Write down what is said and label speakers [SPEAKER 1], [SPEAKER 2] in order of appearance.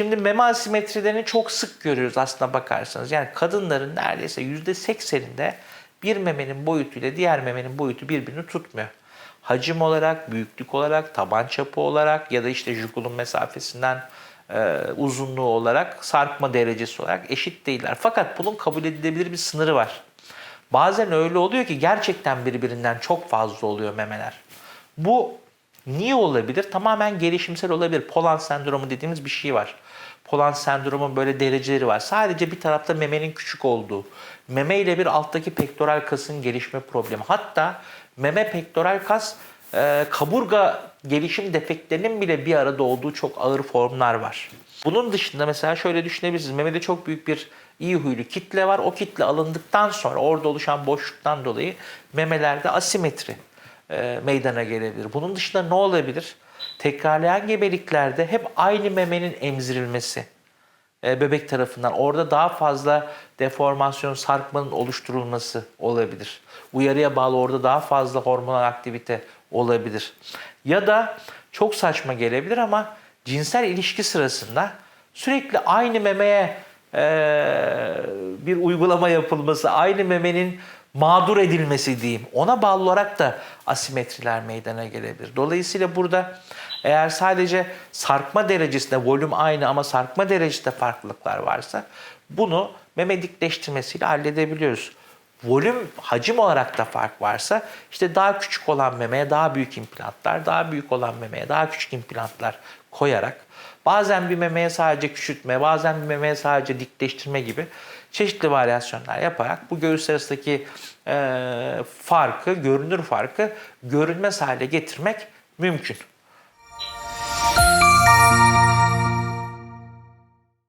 [SPEAKER 1] Şimdi meme asimetrilerini çok sık görüyoruz aslında bakarsanız. Yani kadınların neredeyse %80'inde bir memenin boyutuyla diğer memenin boyutu birbirini tutmuyor. Hacim olarak, büyüklük olarak, taban çapı olarak ya da işte jugulun mesafesinden e, uzunluğu olarak, sarkma derecesi olarak eşit değiller. Fakat bunun kabul edilebilir bir sınırı var. Bazen öyle oluyor ki gerçekten birbirinden çok fazla oluyor memeler. Bu niye olabilir? Tamamen gelişimsel olabilir. Polan sendromu dediğimiz bir şey var. Polan sendromun böyle dereceleri var. Sadece bir tarafta memenin küçük olduğu, meme ile bir alttaki pektoral kasın gelişme problemi. Hatta meme pektoral kas e, kaburga gelişim defektlerinin bile bir arada olduğu çok ağır formlar var. Bunun dışında mesela şöyle düşünebilirsiniz. Memede çok büyük bir iyi huylu kitle var. O kitle alındıktan sonra orada oluşan boşluktan dolayı memelerde asimetri e, meydana gelebilir. Bunun dışında ne olabilir? Tekrarlayan gebeliklerde hep aynı memenin emzirilmesi e, bebek tarafından. Orada daha fazla deformasyon, sarkmanın oluşturulması olabilir. Uyarıya bağlı orada daha fazla hormonal aktivite olabilir. Ya da çok saçma gelebilir ama cinsel ilişki sırasında sürekli aynı memeye e, bir uygulama yapılması, aynı memenin mağdur edilmesi diyeyim. Ona bağlı olarak da asimetriler meydana gelebilir. Dolayısıyla burada eğer sadece sarkma derecesinde volüm aynı ama sarkma derecesinde farklılıklar varsa bunu meme dikleştirmesiyle halledebiliyoruz. Volüm, hacim olarak da fark varsa işte daha küçük olan memeye daha büyük implantlar, daha büyük olan memeye daha küçük implantlar koyarak bazen bir memeye sadece küçültme, bazen bir memeye sadece dikleştirme gibi çeşitli varyasyonlar yaparak bu göğüs arasındaki e, farkı, görünür farkı görünmez hale getirmek mümkün.